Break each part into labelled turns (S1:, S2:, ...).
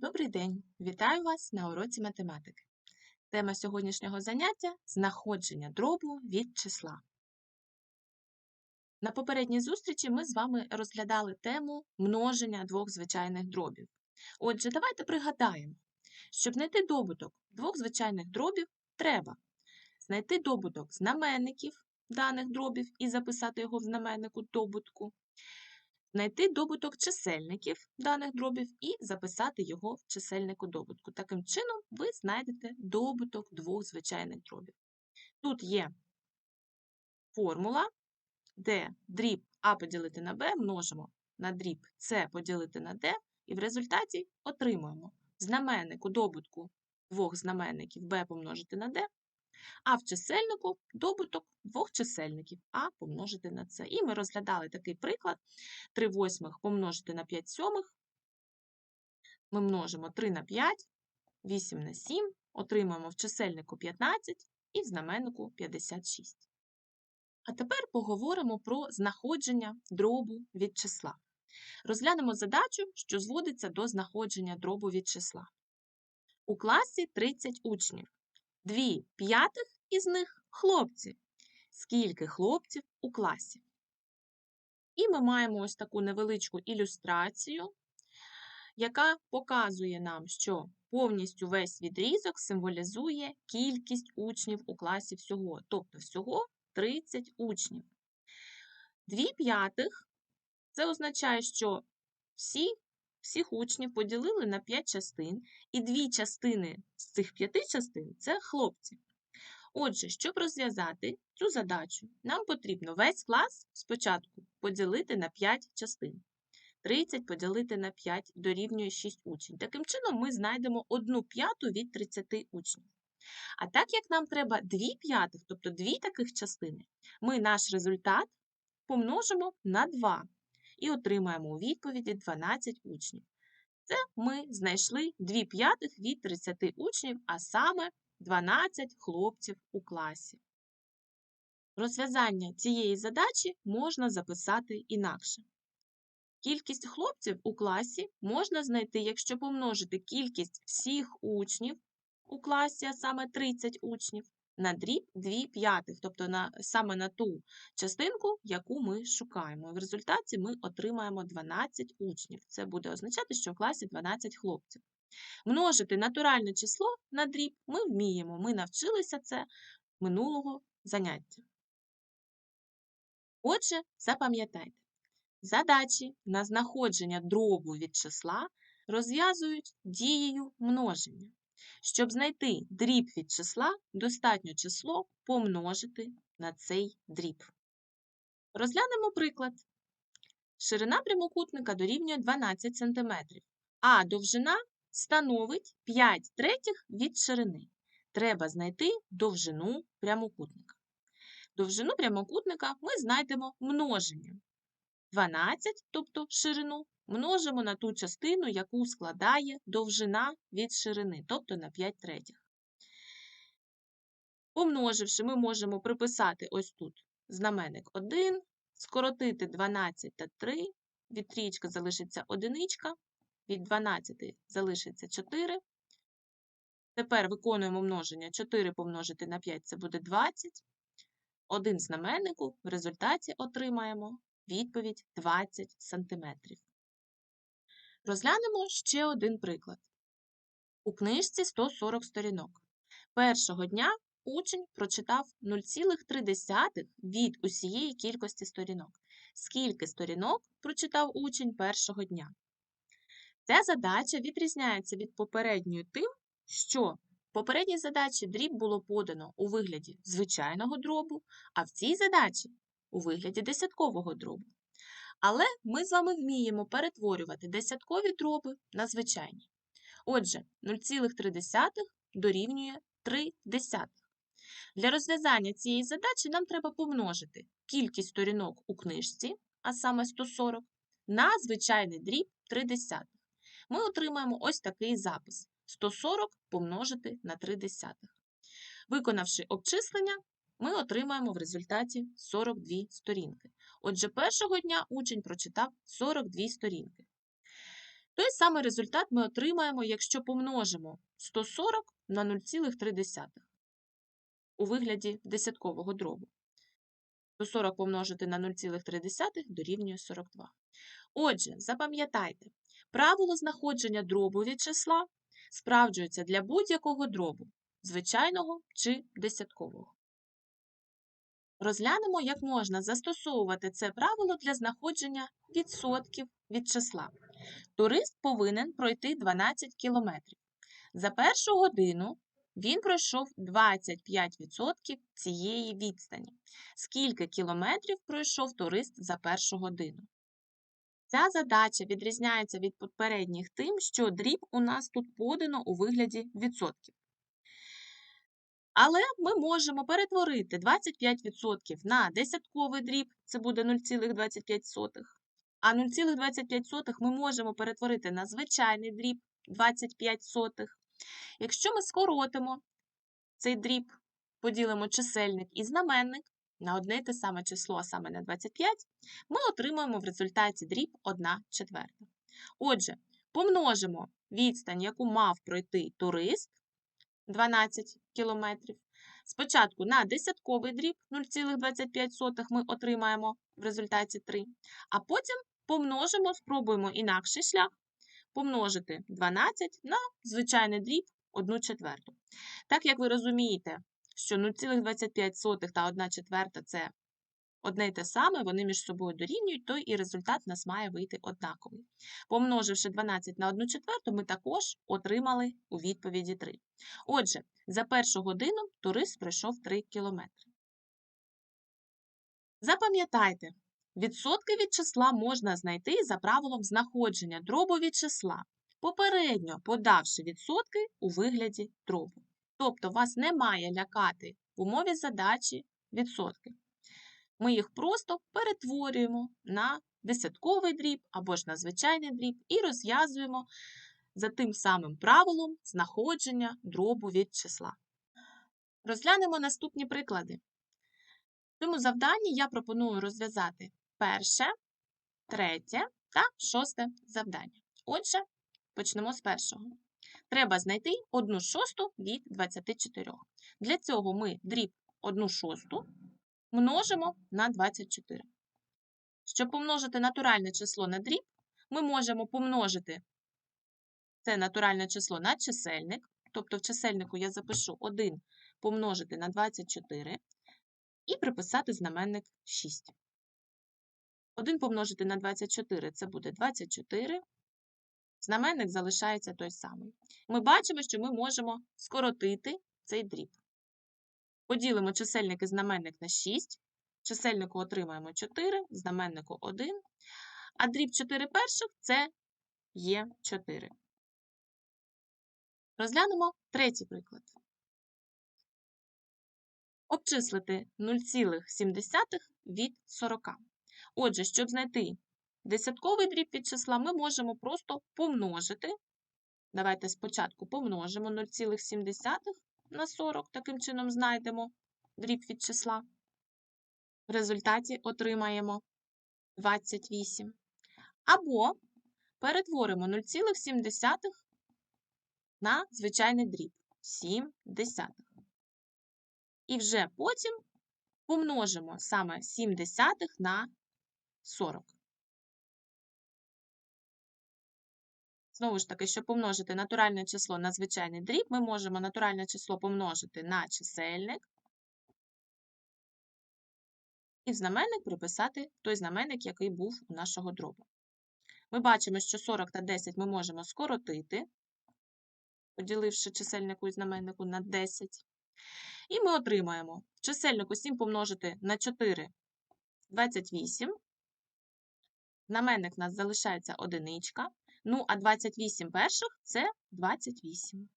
S1: Добрий день! Вітаю вас на уроці математики. Тема сьогоднішнього заняття знаходження дробу від числа. На попередній зустрічі ми з вами розглядали тему множення двох звичайних дробів. Отже, давайте пригадаємо, щоб знайти добуток двох звичайних дробів, треба знайти добуток знаменників даних дробів і записати його в знаменнику добутку, знайти добуток чисельників даних дробів і записати його в чисельнику добутку. Таким чином, ви знайдете добуток двох звичайних дробів. Тут є формула, де дріб А поділити на Б множимо на дріб С поділити на Д, і в результаті отримуємо знаменнику добутку двох знаменників b помножити на d, а в чисельнику добуток двох чисельників а помножити на c. І ми розглядали такий приклад: 3 восьмих помножити на 5 сьомих. Ми множимо 3 на 5, 8 на 7, отримаємо в чисельнику 15 і в знаменнику 56. А тепер поговоримо про знаходження дробу від числа. Розглянемо задачу, що зводиться до знаходження дробу від числа. У класі 30 учнів. Дві п'ятих із них хлопці. Скільки хлопців у класі? І ми маємо ось таку невеличку ілюстрацію, яка показує нам, що повністю весь відрізок символізує кількість учнів у класі всього, тобто всього 30 учнів. Дві п'ятих це означає, що всі, всіх учнів поділили на 5 частин, і дві частини з цих п'яти частин це хлопці. Отже, щоб розв'язати цю задачу, нам потрібно весь клас спочатку поділити на 5 частин. 30 поділити на 5 дорівнює 6 учнів. Таким чином, ми знайдемо 1 п'яту від 30 учнів. А так як нам треба 2 п'ятих, тобто 2 таких частини, ми наш результат помножимо на 2 і отримаємо у відповіді 12 учнів. Це ми знайшли 2 п'ятих від 30 учнів, а саме 12 хлопців у класі. Розв'язання цієї задачі можна записати інакше. Кількість хлопців у класі можна знайти, якщо помножити кількість всіх учнів у класі, а саме 30 учнів, на дріб 2 п'ятих, тобто на, саме на ту частинку, яку ми шукаємо. В результаті ми отримаємо 12 учнів. Це буде означати, що в класі 12 хлопців. Множити натуральне число на дріб ми вміємо. Ми навчилися це минулого заняття. Отже, запам'ятайте, задачі на знаходження дробу від числа розв'язують дією множення. Щоб знайти дріб від числа, достатньо число помножити на цей дріб. Розглянемо приклад. Ширина прямокутника дорівнює 12 см, а довжина становить 5 третіх від ширини. Треба знайти довжину прямокутника. Довжину прямокутника ми знайдемо множенням. 12, тобто ширину, множимо на ту частину, яку складає довжина від ширини, тобто на 5 третіх. Помноживши, ми можемо приписати ось тут знаменник 1, скоротити 12 та 3, від трієчка залишиться одиничка, від 12 залишиться 4. Тепер виконуємо множення 4 помножити на 5 це буде 20. Один знаменнику в результаті отримаємо відповідь 20 см. Розглянемо ще один приклад. У книжці 140 сторінок. Першого дня учень прочитав 0,3 від усієї кількості сторінок. Скільки сторінок прочитав учень першого дня? Ця задача відрізняється від попередньої тим, що в попередній задачі дріб було подано у вигляді звичайного дробу, а в цій задачі у вигляді десяткового дробу. Але ми з вами вміємо перетворювати десяткові дроби на звичайні. Отже, 0,3 дорівнює 3 десятих. Для розв'язання цієї задачі нам треба помножити кількість сторінок у книжці, а саме 140, на звичайний дріб 3 десятих. Ми отримаємо ось такий запис: 140 помножити на 3 десятих. Виконавши обчислення, ми отримаємо в результаті 42 сторінки. Отже, першого дня учень прочитав 42 сторінки. Той самий результат ми отримаємо, якщо помножимо 140 на 0,3 у вигляді десяткового дробу. 140 помножити на 0,3 дорівнює 42. Отже, запам'ятайте, правило знаходження дробу від числа справджується для будь-якого дробу, звичайного чи десяткового. Розглянемо, як можна застосовувати це правило для знаходження відсотків від числа. Турист повинен пройти 12 кілометрів. За першу годину він пройшов 25% цієї відстані. Скільки кілометрів пройшов турист за першу годину? Ця задача відрізняється від попередніх тим, що дріб у нас тут подано у вигляді відсотків. Але ми можемо перетворити 25% на десятковий дріб, це буде 0,25. А 0,25 ми можемо перетворити на звичайний дріб 25 сотих. Якщо ми скоротимо цей дріб, поділимо чисельник і знаменник на одне й те саме число, а саме на 25, ми отримуємо в результаті дріб 1 четверта. Отже, помножимо відстань, яку мав пройти турист 12 кілометрів. Спочатку на десятковий дріб 0,25 ми отримаємо в результаті 3, а потім помножимо, спробуємо інакший шлях, помножити 12 на звичайний дріб 1 четверту. Так як ви розумієте, що 0,25 та 1 четверта – це одне й те саме, вони між собою дорівнюють, то і результат у нас має вийти однаковий. Помноживши 12 на 1 четверту, ми також отримали у відповіді 3. Отже, за першу годину турист пройшов 3 кілометри. Запам'ятайте, відсотки від числа можна знайти за правилом знаходження дробу від числа, попередньо подавши відсотки у вигляді дробу. Тобто вас не має лякати в умові задачі відсотки. Ми їх просто перетворюємо на десятковий дріб або ж на звичайний дріб і розв'язуємо за тим самим правилом знаходження дробу від числа. Розглянемо наступні приклади. В цьому завданні я пропоную розв'язати перше, третє та шосте завдання. Отже, почнемо з першого. Треба знайти 1 шосту від 24. Для цього ми дріб 1 шосту множимо на 24. Щоб помножити натуральне число на дріб, ми можемо помножити це натуральне число на чисельник. Тобто в чисельнику я запишу 1 помножити на 24 і приписати знаменник 6. 1 помножити на 24 це буде 24. Знаменник залишається той самий. Ми бачимо, що ми можемо скоротити цей дріб. Поділимо чисельник і знаменник на 6. Чисельнику отримаємо 4, знаменнику 1. А дріб 4 перших це є 4. Розглянемо третій приклад. Обчислити 0,7 від 40. Отже, щоб знайти десятковий дріб від числа, ми можемо просто помножити. Давайте спочатку помножимо 0,7 на 40, таким чином знайдемо дріб від числа. В результаті отримаємо 28. Або перетворимо 0,7 на звичайний дріб 7 десятих. І вже потім помножимо саме 7 десятих на 40. Знову ж таки, щоб помножити натуральне число на звичайний дріб, ми можемо натуральне число помножити на чисельник і в знаменник приписати той знаменник, який був у нашого дробу. Ми бачимо, що 40 та 10 ми можемо скоротити, поділивши чисельнику і знаменнику на 10. І ми отримаємо в чисельнику 7 помножити на 4 28. Знаменник у нас залишається одиничка. Ну, а 28 перших це 28.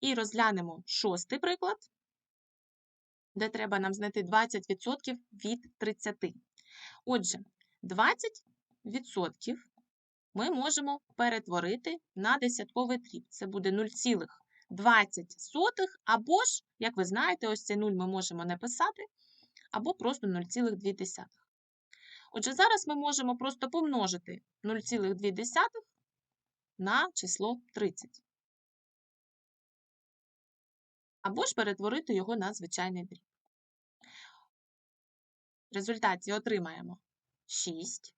S1: І розглянемо шостий приклад, де треба нам знайти 20% від 30. Отже, 20% ми можемо перетворити на десятковий дріб. Це буде 0,20 або ж, як ви знаєте, ось цей 0 ми можемо написати, або просто 0,2. Отже, зараз ми можемо просто помножити 0,2 на число 30. Або ж перетворити його на звичайний дріб. В результаті отримаємо 6.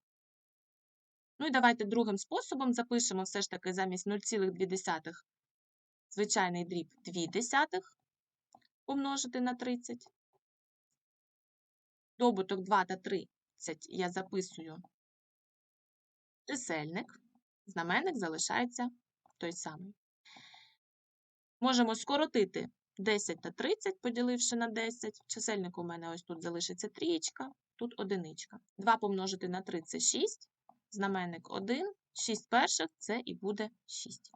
S1: Ну і давайте другим способом запишемо все ж таки замість 0,2 звичайний дріб 2 десятих помножити на 30. Добуток 2 та 30 я записую чисельник, знаменник залишається той самий. Можемо скоротити 10 та 30, поділивши на 10. В чисельнику у мене ось тут залишиться трієчка, тут одиничка. 2 помножити на 3 – це 6, знаменник 1, 6 перших – це і буде 6.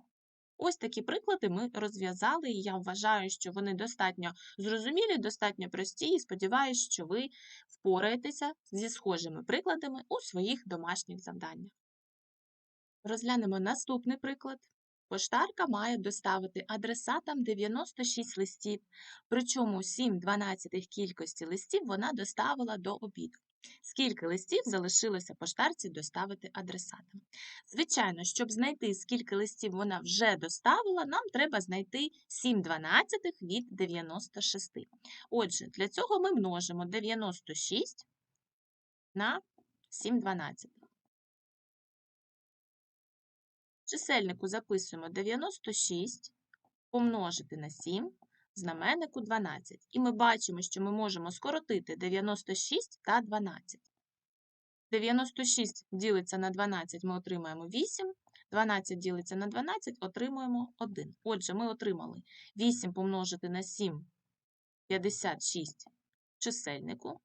S1: Ось такі приклади ми розв'язали, і я вважаю, що вони достатньо зрозумілі, достатньо прості, і сподіваюся, що ви впораєтеся зі схожими прикладами у своїх домашніх завданнях. Розглянемо наступний приклад. Поштарка має доставити адресатам 96 листів, причому 7 12 кількості листів вона доставила до обіду. Скільки листів залишилося поштарці доставити адресатам? Звичайно, щоб знайти, скільки листів вона вже доставила, нам треба знайти 7 дванадцятих від 96. Отже, для цього ми множимо 96 на 7 дванадцятих. чисельнику записуємо 96 помножити на 7, знаменнику 12. І ми бачимо, що ми можемо скоротити 96 та 12. 96 ділиться на 12, ми отримаємо 8. 12 ділиться на 12, отримуємо 1. Отже, ми отримали 8 помножити на 7 56 чисельнику,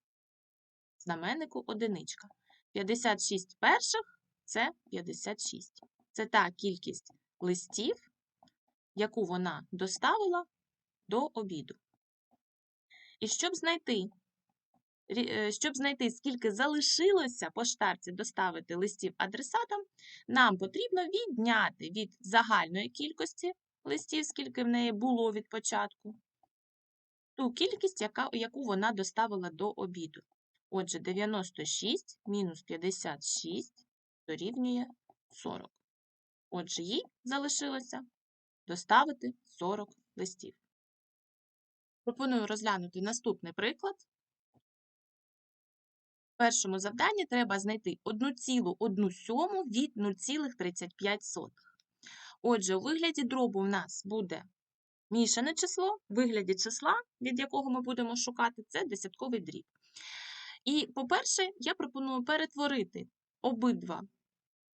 S1: знаменнику одиничка. 56 перших це 56. Це та кількість листів, яку вона доставила до обіду. І щоб знайти, е, щоб знайти, скільки залишилося поштарці доставити листів адресатам, нам потрібно відняти від загальної кількості листів, скільки в неї було від початку, ту кількість, яка, яку вона доставила до обіду. Отже, 96 мінус 56 дорівнює 40. Отже, їй залишилося доставити 40 листів. Пропоную розглянути наступний приклад. В першому завданні треба знайти 1,1 від 0,35. Отже, у вигляді дробу в нас буде мішане число, в вигляді числа, від якого ми будемо шукати, це десятковий дріб. І, по-перше, я пропоную перетворити обидва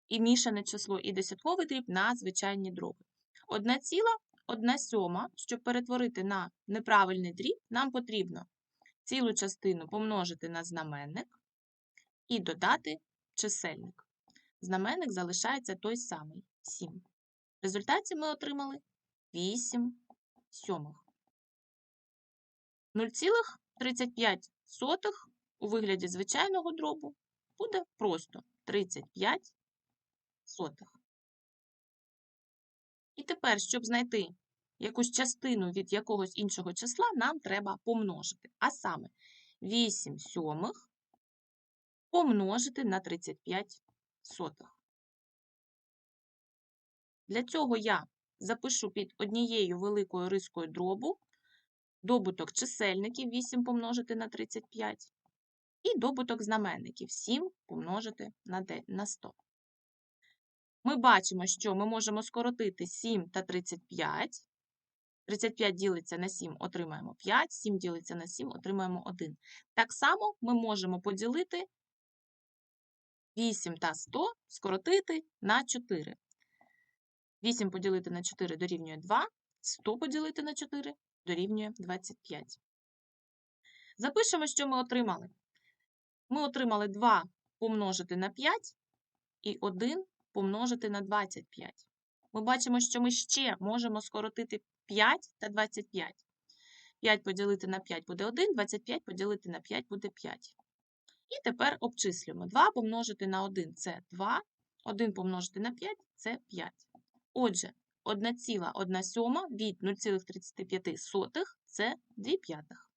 S1: і мішане число, і десятковий дріб на звичайні дроби. Одна ціла, одна сьома, щоб перетворити на неправильний дріб, нам потрібно цілу частину помножити на знаменник і додати чисельник. Знаменник залишається той самий 7. В результаті ми отримали 8 сьомих. 0,35 у вигляді звичайного дробу буде просто 35 сотих. І тепер, щоб знайти якусь частину від якогось іншого числа, нам треба помножити. А саме 8 сьомих помножити на 35 сотих. Для цього я запишу під однією великою рискою дробу добуток чисельників 8 помножити на 35 і добуток знаменників 7 помножити на 100 ми бачимо, що ми можемо скоротити 7 та 35. 35 ділиться на 7, отримаємо 5, 7 ділиться на 7, отримаємо 1. Так само ми можемо поділити 8 та 100 скоротити на 4. 8 поділити на 4 дорівнює 2, 100 поділити на 4 дорівнює 25. Запишемо, що ми отримали. Ми отримали 2 помножити на 5 і 1 помножити на 25. Ми бачимо, що ми ще можемо скоротити 5 та 25. 5 поділити на 5 буде 1, 25 поділити на 5 буде 5. І тепер обчислюємо. 2 помножити на 1 це 2, 1 помножити на 5 це 5. Отже, 1,1 сьома від 0,35 це 2 п'ятих.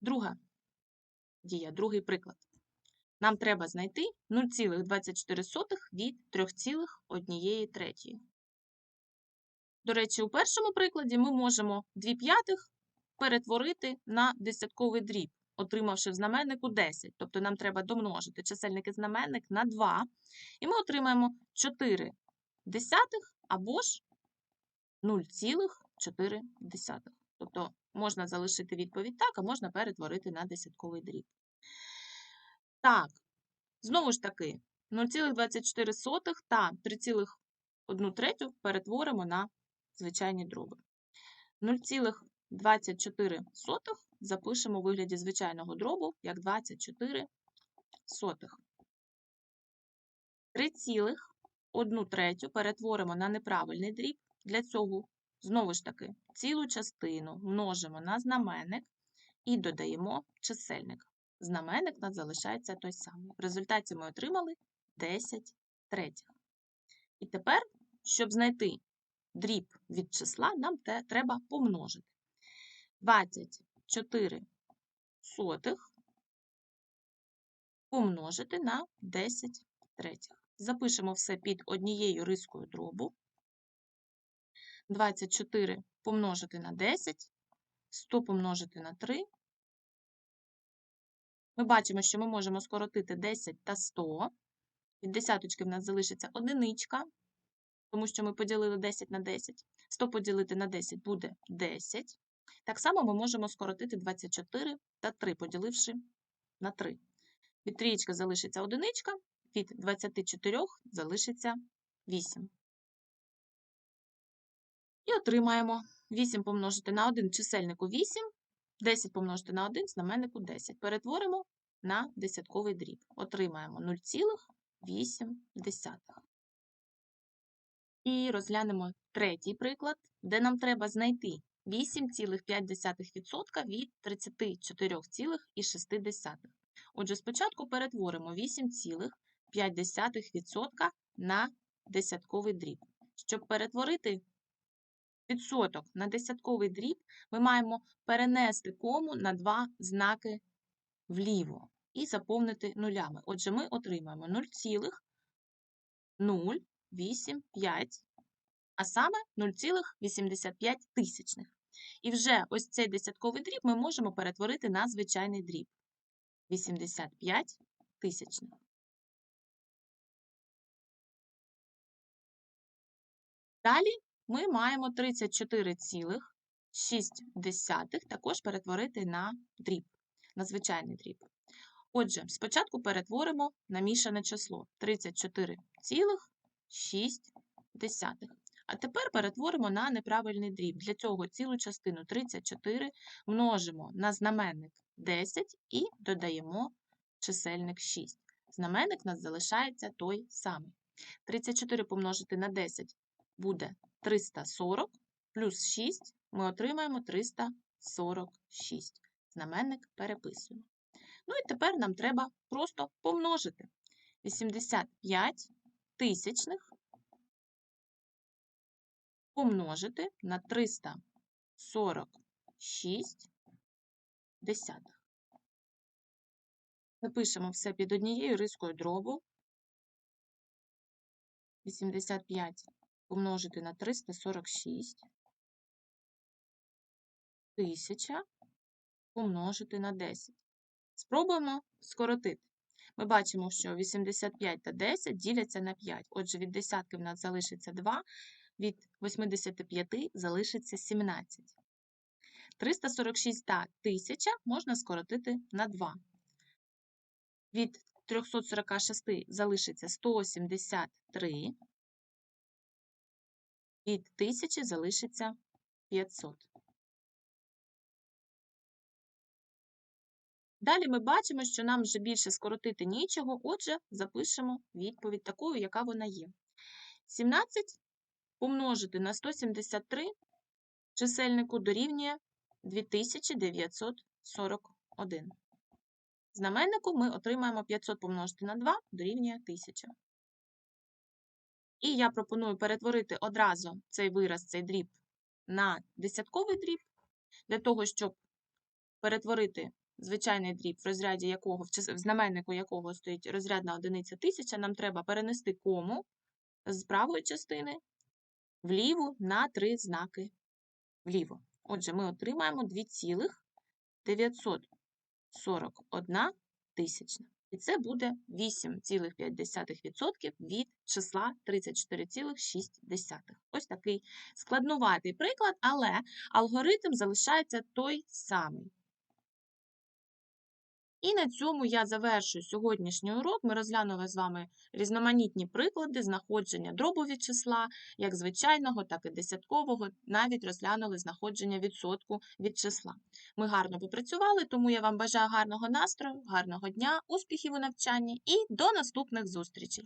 S1: Друга дія. Другий приклад. Нам треба знайти 0,24 від 3,1 третьої. До речі, у першому прикладі ми можемо 2 п'ятих перетворити на десятковий дріб, отримавши в знаменнику 10. Тобто нам треба домножити чисельник і знаменник на 2, і ми отримаємо 4 десятих або ж 0,4. Тобто можна залишити відповідь так, а можна перетворити на десятковий дріб. Так, знову ж таки, 0,24 та 3,1 третю перетворимо на звичайні дроби. 0,24 запишемо у вигляді звичайного дробу як 24 сотих. 3,1 третю перетворимо на неправильний дріб. Для цього, знову ж таки, цілу частину множимо на знаменник і додаємо чисельник. Знаменник нас залишається той самий. В результаті ми отримали 10 третіх. І тепер, щоб знайти дріб від числа, нам те треба помножити. 24 сотих помножити на 10 третіх. Запишемо все під однією рискою дробу. 24 помножити на 10, 100 помножити на 3. Ми бачимо, що ми можемо скоротити 10 та 100. Від десяточки в нас залишиться одиничка, тому що ми поділили 10 на 10. 100 поділити на 10 буде 10. Так само ми можемо скоротити 24 та 3, поділивши на 3. Від трієчки залишиться одиничка, від 24 залишиться 8. І отримаємо 8 помножити на 1 чисельнику 8, 10 помножити на 1 знаменнику 10. Перетворимо на десятковий дріб. Отримаємо 0,8. І розглянемо третій приклад, де нам треба знайти 8,5% від 34,6. Отже, спочатку перетворимо 8,5% на десятковий дріб. Щоб перетворити відсоток на десятковий дріб, ми маємо перенести кому на два знаки вліво і заповнити нулями. Отже, ми отримаємо 0,085, а саме 0,85 тисячних. І вже ось цей десятковий дріб ми можемо перетворити на звичайний дріб. 85 тисячних. Далі ми маємо 34,6 також перетворити на дріб, на звичайний дріб. Отже, спочатку перетворимо на мішане число 34,6. А тепер перетворимо на неправильний дріб. Для цього цілу частину 34 множимо на знаменник 10 і додаємо чисельник 6. Знаменник у нас залишається той самий. 34 помножити на 10 буде 340, плюс 6 ми отримаємо 346. Знаменник переписуємо. Ну і тепер нам треба просто помножити 85 тисячних помножити на 346 десятих. Запишемо все під однією рискою дробу. 85 помножити на 346. Тисяча помножити на 10. Спробуємо скоротити. Ми бачимо, що 85 та 10 діляться на 5. Отже, від десятки в нас залишиться 2, від 85 залишиться 17. 346 та 1000 можна скоротити на 2. Від 346 залишиться 173, від 1000 залишиться 500. Далі ми бачимо, що нам вже більше скоротити нічого, отже, запишемо відповідь такою, яка вона є. 17 помножити на 173 чисельнику дорівнює 2941. Знаменнику ми отримаємо 500 помножити на 2 дорівнює 1000. І я пропоную перетворити одразу цей вираз, цей дріб на десятковий дріб, для того, щоб перетворити звичайний дріб, в розряді якого, в знаменнику якого стоїть розрядна одиниця тисяча, нам треба перенести кому з правої частини вліву на три знаки вліво. Отже, ми отримаємо 2,941 тисячна. І це буде 8,5% від числа 34,6. Ось такий складнуватий приклад, але алгоритм залишається той самий. І на цьому я завершую сьогоднішній урок. Ми розглянули з вами різноманітні приклади знаходження дробові числа, як звичайного, так і десяткового, навіть розглянули знаходження відсотку від числа. Ми гарно попрацювали, тому я вам бажаю гарного настрою, гарного дня, успіхів у навчанні і до наступних зустрічей!